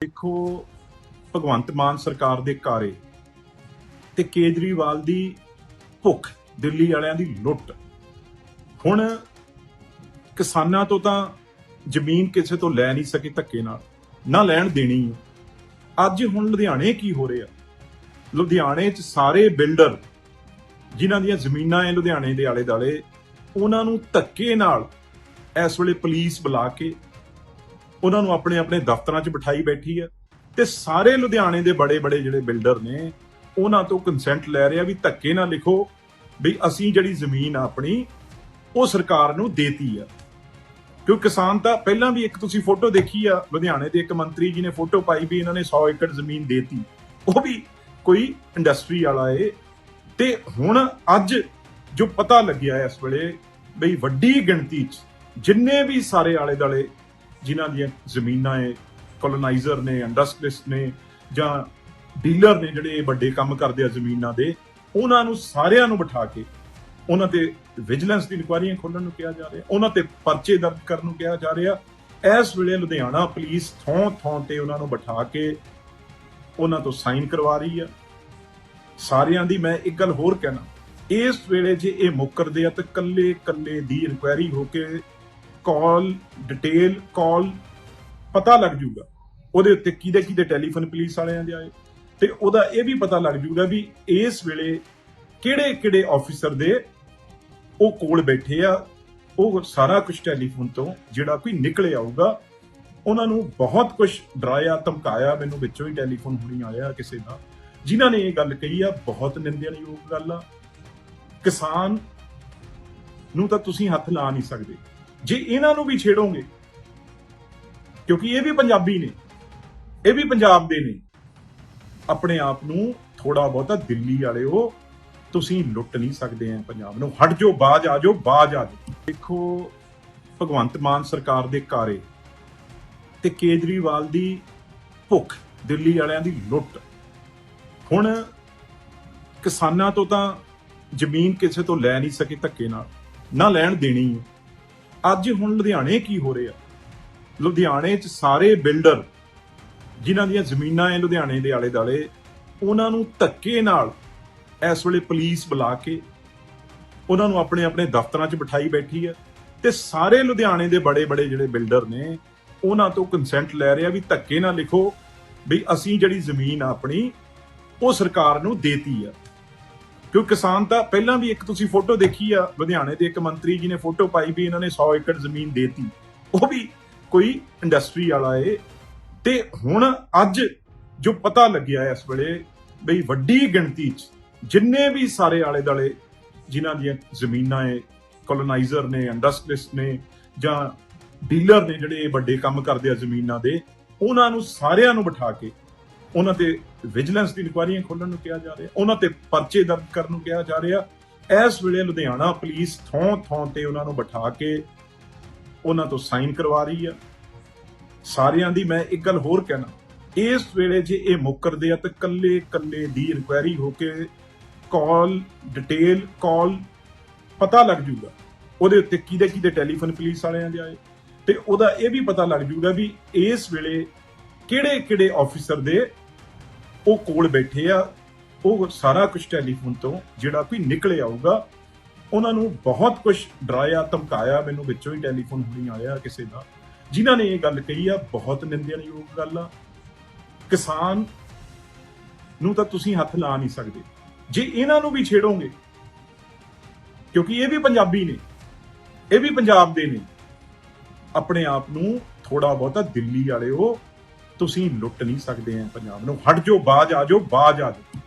ਦੇਖੋ, ਭਗਵੰਤ ਮਾਨ ਸਰਕਾਰ ਦੇ ਕਾਰੇ ਤੇ ਕੇਜਰੀਵਾਲ ਦੀ ਭੁੱਖ ਦਿੱਲੀ ਵਾਲਿਆਂ ਦੀ ਲੁੱਟ ਹੁਣ ਕਿਸਾਨਾਂ ਤੋਂ ਤਾਂ ਜ਼ਮੀਨ ਕਿਸੇ ਤੋਂ ਲੈ ਨਹੀਂ ਸਕੇ ਧੱਕੇ ਨਾਲ, ਨਾ ਲੈਣ ਦੇਣੀ ਹੈ। ਅੱਜ ਹੁਣ ਲੁਧਿਆਣੇ ਕੀ ਹੋ ਰਿਹਾ ਲੁਧਿਆਣੇ 'ਚ ਸਾਰੇ ਬਿਲਡਰ ਜਿਨ੍ਹਾਂ ਦੀਆਂ ਜ਼ਮੀਨਾਂ ਹੈ ਲੁਧਿਆਣੇ ਦੇ ਆਲੇ ਦਾਲੇ ਉਹਨਾਂ ਨੂੰ ਧੱਕੇ ਨਾਲ ਇਸ ਵੇਲੇ ਪੁਲਿਸ ਬੁਲਾ ਕੇ ਉਹਨਾਂ ਨੂੰ ਆਪਣੇ ਆਪਣੇ ਦਫ਼ਤਰਾਂ 'ਚ ਬਿਠਾਈ ਬੈਠੀ ਆ। ਤੇ ਸਾਰੇ ਲੁਧਿਆਣੇ ਦੇ ਬੜੇ ਬੜੇ ਜਿਹੜੇ ਬਿਲਡਰ ਨੇ, ਉਹਨਾਂ ਤੋਂ ਕੰਸੈਂਟ ਲੈ ਰਿਹਾ ਵੀ ਧੱਕੇ ਨਾ ਲਿਖੋ ਵੀ ਅਸੀਂ ਜਿਹੜੀ ਜ਼ਮੀਨ ਆ ਆਪਣੀ, ਉਹ ਸਰਕਾਰ ਨੂੰ ਦੇਤੀ ਆ। ਕਿਉਂਕਿ ਕਿਸਾਨ ਤਾਂ ਪਹਿਲਾਂ ਵੀ ਇੱਕ ਤੁਸੀਂ ਫੋਟੋ ਦੇਖੀ ਆ, ਲੁਧਿਆਣੇ ਦੇ ਇੱਕ ਮੰਤਰੀ ਜੀ ਨੇ ਫੋਟੋ ਪਾਈ ਵੀ ਇਹਨਾਂ ਨੇ 100 ਏਕੜ ਜ਼ਮੀਨ ਦੇਤੀ। ਉਹ ਵੀ ਕੋਈ ਇੰਡਸਟਰੀ ਵਾਲਾ ਏ। ਤੇ ਹੁਣ ਅੱਜ ਜੋ ਪਤਾ ਲੱਗਿਆ ਇਸ ਵੇਲੇ ਬਈ ਵੱਡੀ ਗਿਣਤੀ 'ਚ ਜਿੰਨੇ ਵੀ ਸਾਰੇ ਆਲੇ ਦਾਲੇ ਜਿਨ੍ਹਾਂ ਦੀਆਂ ਜ਼ਮੀਨਾਂ ਏ ਕੋਲੋਨਾਈਜ਼ਰ ਨੇ ਇੰਡਸਟਰੀਸਟ ਨੇ ਜਾਂ ਡੀਲਰ ਨੇ ਜਿਹੜੇ ਵੱਡੇ ਕੰਮ ਕਰਦੇ ਆ ਜ਼ਮੀਨਾਂ ਦੇ, ਉਹਨਾਂ ਨੂੰ ਸਾਰਿਆਂ ਨੂੰ ਬਿਠਾ ਕੇ ਉਹਨਾਂ ਤੇ ਵਿਜੀਲੈਂਸ ਦੀ ਇਨਕੁਆਇਰੀਆਂ ਖੋਲਣ ਨੂੰ ਕਿਹਾ ਜਾ ਰਿਹਾ, ਉਹਨਾਂ ਤੇ ਪਰਚੇ ਦਰਜ ਕਰਨ ਨੂੰ ਕਿਹਾ ਜਾ ਰਿਹਾ। ਇਸ ਵੇਲੇ ਲੁਧਿਆਣਾ ਪੁਲਿਸ ਥੋਂ ਥੋਂ ਤੇ ਉਹਨਾਂ ਨੂੰ ਬਿਠਾ ਕੇ ਉਹਨਾਂ ਤੋਂ ਸਾਈਨ ਕਰਵਾ ਰਹੀ ਆ। ਸਾਰਿਆਂ ਦੀ ਮੈਂ ਇੱਕ ਗੱਲ ਹੋਰ ਕਹਿਣਾ, ਇਸ ਵੇਲੇ ਜੇ ਇਹ ਮੁੱਕਰਦੇ ਆ ਤਾਂ ਕੱਲੇ ਕੱਲੇ ਦੀ ਇਨਕੁਆਇਰੀ ਹੋ ਕੇ ਕਾਲ ਡਿਟੇਲ ਕਾਲ ਪਤਾ ਲੱਗ ਜੂਗਾ ਉਹਦੇ ਉੱਤੇ ਕਿਹਦੇ ਕਿਹਦੇ ਟੈਲੀਫੋਨ ਪੁਲਿਸ ਵਾਲਿਆਂ ਦੇ ਆਏ। ਤੇ ਉਹਦਾ ਇਹ ਵੀ ਪਤਾ ਲੱਗ ਜੂਗਾ ਵੀ ਇਸ ਵੇਲੇ ਕਿਹੜੇ ਕਿਹੜੇ ਆਫੀਸਰ ਦੇ ਉਹ ਕੋਲ ਬੈਠੇ ਆ। ਉਹ ਸਾਰਾ ਕੁਝ ਟੈਲੀਫੋਨ ਤੋਂ ਜਿਹੜਾ ਕੋਈ ਨਿਕਲੇ ਆਊਗਾ ਉਹਨਾਂ ਨੂੰ ਬਹੁਤ ਕੁਝ ਡਰਾਇਆ, ਧਮਕਾਇਆ, ਮੈਨੂੰ ਵਿੱਚੋਂ ਹੀ ਟੈਲੀਫੋਨ ਹੁਣੀ ਆਇਆ ਕਿਸੇ ਦਾ। ਜਿਨ੍ਹਾਂ ਨੇ ਇਹ ਗੱਲ ਕਹੀ ਆ, ਬਹੁਤ ਨਿੰਦਣਯੋਗ ਗੱਲ ਆ। ਕਿਸਾਨ ਨੂੰ ਤਾਂ ਤੁਸੀਂ ਹੱਥ ਲਾ ਨਹੀਂ ਸਕਦੇ। ਜੇ ਇਹਨਾਂ ਨੂੰ ਵੀ ਛੇੜੋਗੇ, ਕਿਉਂਕਿ ਇਹ ਵੀ ਪੰਜਾਬੀ ਨੇ, ਇਹ ਵੀ ਪੰਜਾਬ ਦੇ ਨੇ, ਆਪਣੇ ਆਪ ਨੂੰ ਥੋੜਾ ਬਹੁਤਾ ਦਿੱਲੀ ਵਾਲਿਓ ਤੁਸੀਂ ਲੁੱਟ ਨਹੀਂ ਸਕਦੇ ਆ ਪੰਜਾਬ ਨੂੰ। ਹਟ ਜਾਓ, ਬਾਜ ਆ ਜਾਓ, ਬਾਜ ਆ ਜਾਓ। ਦੇਖੋ, ਭਗਵੰਤ ਮਾਨ ਸਰਕਾਰ ਦੇ ਕਾਰੇ ਤੇ ਕੇਜਰੀਵਾਲ ਦੀ ਭੁੱਖ, ਦਿੱਲੀ ਵਾਲਿਆਂ ਦੀ ਲੁੱਟ। ਹੁਣ ਕਿਸਾਨਾਂ ਤੋਂ ਤਾਂ ਜ਼ਮੀਨ ਕਿਸੇ ਤੋਂ ਲੈ ਨਹੀਂ ਸਕੇ ਧੱਕੇ ਨਾਲ, ਨਾ ਲੈਣ ਦੇਣੀ ਹੈ। ਅੱਜ ਹੁਣ ਲੁਧਿਆਣੇ ਕੀ ਹੋ ਰਿਹਾ? ਲੁਧਿਆਣੇ 'ਚ ਸਾਰੇ ਬਿਲਡਰ ਜਿਨ੍ਹਾਂ ਦੀਆਂ ਜ਼ਮੀਨਾਂ ਹੈ ਲੁਧਿਆਣੇ ਦੇ ਆਲੇ ਦਾਲੇ ਉਹਨਾਂ ਨੂੰ ਧੱਕੇ ਨਾਲ ਇਸ ਵੇਲੇ ਪੁਲਿਸ ਬੁਲਾ ਕੇ ਉਹਨਾਂ ਨੂੰ ਆਪਣੇ ਆਪਣੇ ਦਫ਼ਤਰਾਂ 'ਚ ਬਿਠਾਈ ਬੈਠੀ ਹੈ ਤੇ ਸਾਰੇ ਲੁਧਿਆਣੇ ਦੇ ਬੜੇ ਬੜੇ ਜਿਹੜੇ ਬਿਲਡਰ ਨੇ, ਉਹਨਾਂ ਤੋਂ ਕੰਸੈਂਟ ਲੈ ਰਿਹਾ ਵੀ ਧੱਕੇ ਨਾਲ ਲਿਖੋ ਵੀ ਅਸੀਂ ਜਿਹੜੀ ਜ਼ਮੀਨ ਆ ਆਪਣੀ ਉਹ ਸਰਕਾਰ ਨੂੰ ਦੇਤੀ ਆ। ਕਿਉਂਕਿ ਕਿਸਾਨ ਤਾਂ ਪਹਿਲਾਂ ਵੀ ਇੱਕ ਤੁਸੀਂ ਫੋਟੋ ਦੇਖੀ ਆ ਲੁਧਿਆਣੇ ਦੇ ਇੱਕ ਮੰਤਰੀ ਜੀ ਨੇ ਫੋਟੋ ਪਾਈ ਵੀ ਇਹਨਾਂ ਨੇ 100 ਏਕੜ ਜ਼ਮੀਨ ਦੇਤੀ। ਉਹ ਵੀ ਕੋਈ ਇੰਡਸਟਰੀ ਵਾਲਾ ਏ। ਤੇ ਹੁਣ ਅੱਜ ਜੋ ਪਤਾ ਲੱਗਿਆ ਇਸ ਵੇਲੇ ਬਈ ਵੱਡੀ ਗਿਣਤੀ 'ਚ ਜਿੰਨੇ ਵੀ ਸਾਰੇ ਆਲੇ ਦਾਲੇ ਜਿਨ੍ਹਾਂ ਦੀਆਂ ਜ਼ਮੀਨਾਂ ਏ ਕੋਲੋਨਾਈਜ਼ਰ ਨੇ ਇੰਡਸਟਰੀਸਟ ਨੇ ਜਾਂ ਡੀਲਰ ਨੇ ਜਿਹੜੇ ਵੱਡੇ ਕੰਮ ਕਰਦੇ ਆ ਜ਼ਮੀਨਾਂ ਦੇ, ਉਹਨਾਂ ਨੂੰ ਸਾਰਿਆਂ ਨੂੰ ਬਿਠਾ ਕੇ ਉਹਨਾਂ ਤੇ ਵਿਜੀਲੈਂਸ ਦੀ ਇਨਕੁਆਇਰੀਆਂ ਖੋਲਣ ਨੂੰ ਕਿਹਾ ਜਾ ਰਿਹਾ, ਉਹਨਾਂ ਤੇ ਪਰਚੇ ਦਰਜ ਕਰਨ ਨੂੰ ਕਿਹਾ ਜਾ ਰਿਹਾ। ਇਸ ਵੇਲੇ ਲੁਧਿਆਣਾ ਪੁਲਿਸ ਥੋਂ ਥੋਂ ਤੇ ਉਹਨਾਂ ਨੂੰ ਬਿਠਾ ਕੇ ਉਹਨਾਂ ਤੋਂ ਸਾਈਨ ਕਰਵਾ ਰਹੀ ਆ। ਸਾਰਿਆਂ ਦੀ ਮੈਂ ਇੱਕ ਗੱਲ ਹੋਰ ਕਹਿਣਾ, ਇਸ ਵੇਲੇ ਜੇ ਇਹ ਮੁੱਕਰਦੇ ਆ ਤਾਂ ਕੱਲੇ ਕੱਲੇ ਦੀ ਇਨਕੁਆਇਰੀ ਹੋ ਕੇ ਕਾਲ, ਡਿਟੇਲ, ਕਾਲ ਪਤਾ ਲੱਗ ਜੂਗਾ। ਉਹਦੇ ਉੱਤੇ ਕਿਹਦੇ ਕਿਹਦੇ ਟੈਲੀਫੋਨ ਪੁਲਿਸ ਵਾਲਿਆਂ ਦੇ ਆਏ ਤੇ ਉਹਦਾ ਇਹ ਵੀ ਪਤਾ ਲੱਗ ਜੂਗਾ ਵੀ ਇਸ ਵੇਲੇ ਕਿਹੜੇ ਕਿਹੜੇ ਆਫੀਸਰ ਦੇ ਉਹ ਕੋਲ ਬੈਠੇ ਆ, ਉਹ ਸਾਰਾ ਕੁਝ ਟੈਲੀਫੋਨ ਤੋਂ ਜਿਹੜਾ ਕੋਈ ਨਿਕਲੇ ਆਊਗਾ, ਉਹਨਾਂ ਨੂੰ ਬਹੁਤ ਕੁਝ ਡਰਾਇਆ, ਧਮਕਾਇਆ, ਮੈਨੂੰ ਵਿੱਚੋਂ ਹੀ ਟੈਲੀਫੋਨ ਹੁਣੀ ਆਇਆ ਕਿਸੇ ਦਾ। ਜਿਨ੍ਹਾਂ ਨੇ ਇਹ ਗੱਲ ਕਹੀ ਆ, ਬਹੁਤ ਨਿੰਦਣਯੋਗ ਗੱਲ ਆ। ਕਿਸਾਨ ਨੂੰ ਤਾਂ ਤੁਸੀਂ ਹੱਥ ਲਾ ਨਹੀਂ ਸਕਦੇ। ਜੇ ਇਹਨਾਂ ਨੂੰ ਵੀ ਛੇੜੋਗੇ, ਕਿਉਂਕਿ ਇਹ ਵੀ ਪੰਜਾਬੀ ਨੇ, ਇਹ ਵੀ ਪੰਜਾਬ ਦੇ ਨੇ, ਆਪਣੇ ਆਪ ਨੂੰ ਥੋੜਾ ਬਹੁਤਾ ਦਿੱਲੀ ਵਾਲਿਓ ਤੁਸੀਂ ਲੁੱਟ ਨਹੀਂ ਸਕਦੇ ਆ ਪੰਜਾਬ ਨੂੰ। ਹਟ ਜਾਓ, ਬਾਜ ਆ ਜਾਓ, ਬਾਜ ਆ ਜਾਓ।